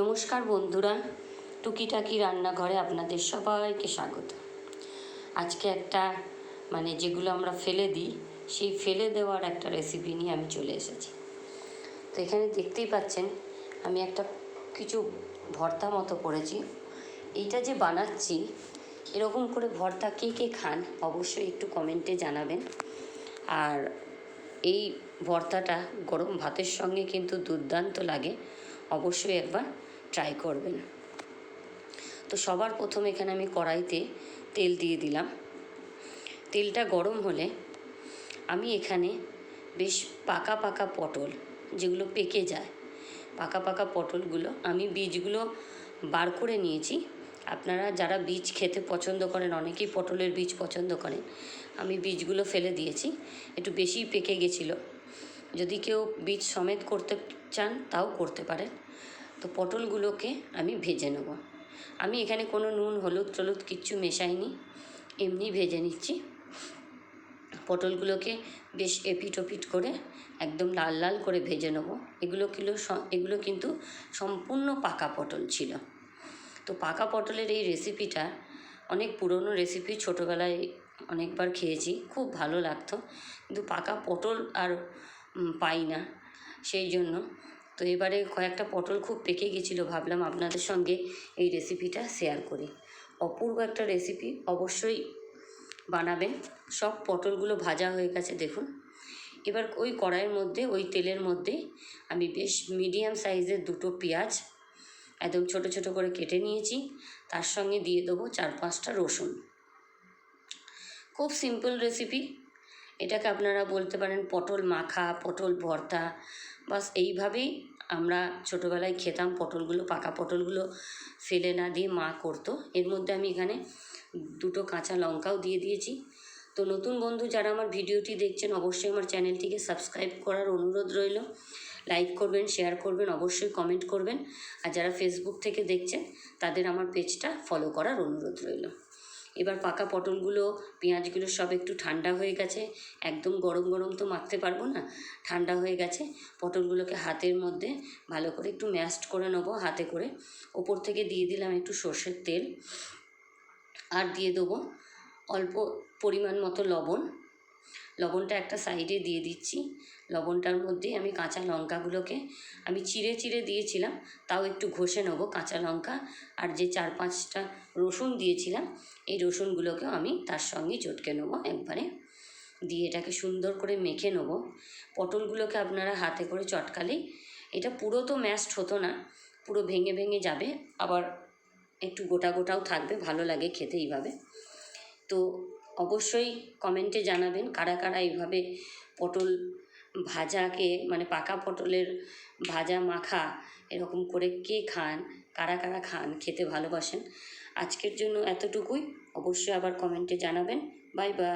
নমস্কার বন্ধুরা, টুকিটাকি রান্নাঘরে আপনাদের সবাইকে স্বাগত। আজকে একটা মানে যেগুলো আমরা ফেলে দিই, সেই ফেলে দেওয়ার একটা রেসিপি নিয়ে আমি চলে এসেছি। তো এখানে দেখতেই পাচ্ছেন, আমি একটা কিছু ভর্তা মতো করেছি। এইটা যে বানাচ্ছি, এরকম করে ভর্তা কে কে খান, অবশ্যই একটু কমেন্টে জানাবেন। আর এই ভর্তাটা গরম ভাতের সঙ্গে কিন্তু দুর্দান্ত লাগে। অবশ্যই একবার ট্রাই করবেন তো সবার প্রথম এখানে আমি কড়াইতে তেল দিয়ে দিলাম। তেলটা গরম হলে আমি এখানে বেশ পাকা পাকা পটল যেগুলো পেকে যায়, পাকা পাকা পটলগুলো আমি বীজগুলো বার করে নিয়েছি। আপনারা যারা বীজ খেতে পছন্দ করেন, অনেকেই পটলের বীজ পছন্দ করেন, আমি বীজগুলো ফেলে দিয়েছি। একটু বেশি পেকে গেছিল। যদি কেউ বীজ সমেত করতে চান, তাও করতে পারেন। তো পটলগুলোকে আমি ভেজে নেব। আমি এখানে কোনো নুন, হলুদ, টলুদ কিচ্ছু মেশাইনি। এমনি ভেজে নিচ্ছি। পটলগুলোকে বেশ এপিট ওপিট করে একদম লাল লাল করে ভেজে নেব। এগুলো কিলো এগুলো কিন্তু সম্পূর্ণ পাকা পটল ছিল। তো পাকা পটলের এই রেসিপিটা অনেক পুরনো রেসিপি, ছোটোবেলায় অনেকবার খেয়েছি, খুব ভালো লাগতো। কিন্তু পাকা পটল আর পাই না। সেই জন্য তো এবারে কয়েকটা পটল খুব পেকে গেছিল, ভাবলাম আপনাদের সঙ্গে এই রেসিপিটা শেয়ার করি। অপূর্ব একটা রেসিপি অবশ্যই বানাবেন। সব পটলগুলো ভাজা হয়ে গেছে, দেখুন। এবার ওই কড়াইয়ের মধ্যে, ওই তেলের মধ্যে আমি বেশ মিডিয়াম সাইজের দুটো পেঁয়াজ একদম ছোট ছোট করে কেটে নিয়েছি। তার সঙ্গে দিয়ে দেবো চার পাঁচটা রসুন। খুব সিম্পল রেসিপি এটাকে আপনারা বলতে পারেন পটল মাখা, পটল ভর্তা। বাস এইভাবেই আমরা ছোটোবেলায় খেতাম পটলগুলো, পাকা পটলগুলো ফেলে না দিয়ে মা করতো। এর মধ্যে আমি এখানে দুটো কাঁচা লঙ্কাও দিয়ে দিয়েছি। তো নতুন বন্ধু যারা আমার ভিডিওটি দেখছেন, অবশ্যই আমার চ্যানেলটিকে সাবস্ক্রাইব করার অনুরোধ রইল। লাইক করবেন, শেয়ার করবেন, অবশ্যই কমেন্ট করবেন। আর যারা ফেসবুক থেকে দেখছেন, তাদের আমার পেজটা ফলো করার অনুরোধ রইল। এবার পাকা পটলগুলো, পেঁয়াজগুলো সব একটু ঠান্ডা হয়ে গেছে। একদম গরম গরম তো মাখতে পারব না, ঠান্ডা হয়ে গেছে। পটলগুলোকে হাতের মধ্যে ভালো করে একটু ম্যাশড করে নেব হাতে করে। ওপর থেকে দিয়ে দিলাম একটু সর্ষের তেল। আর দিয়ে দেবো অল্প পরিমাণ মতো লবণ। লবণটা একটা সাইডে দিয়ে দিচ্ছি। লবণটার মধ্যে আমি কাঁচা লঙ্কাগুলোকে আমি চিড়ে চিড়ে দিয়েছিলাম, তাও একটু ঘষে নেব কাঁচা লঙ্কা। আর যে চার পাঁচটা রসুন দিয়েছিলাম, এই রসুনগুলোকেও আমি তার সঙ্গে চটকে নেব একবারে। দিয়ে এটাকে সুন্দর করে মেখে নেব। পটলগুলোকে আপনারা হাতে করে চটকালেই এটা পুরো তো ম্যাশড হতো না, পুরো ভেঙে ভেঙে যাবে, আবার একটু গোটা গোটাও থাকবে, ভালো লাগে খেতে এইভাবে। তো অবশ্যই কমেন্টে জানাবেন কারা কারা এইভাবে পটল ভাজাকে মানে পাকা পটলের ভাজা মাখা এরকম করে কে খান, কারা কারা খান, খেতে ভালোবাসেন, আজকের জন্য এতটুকুই। অবশ্যই আবার কমেন্টে জানাবেন। Bye bye.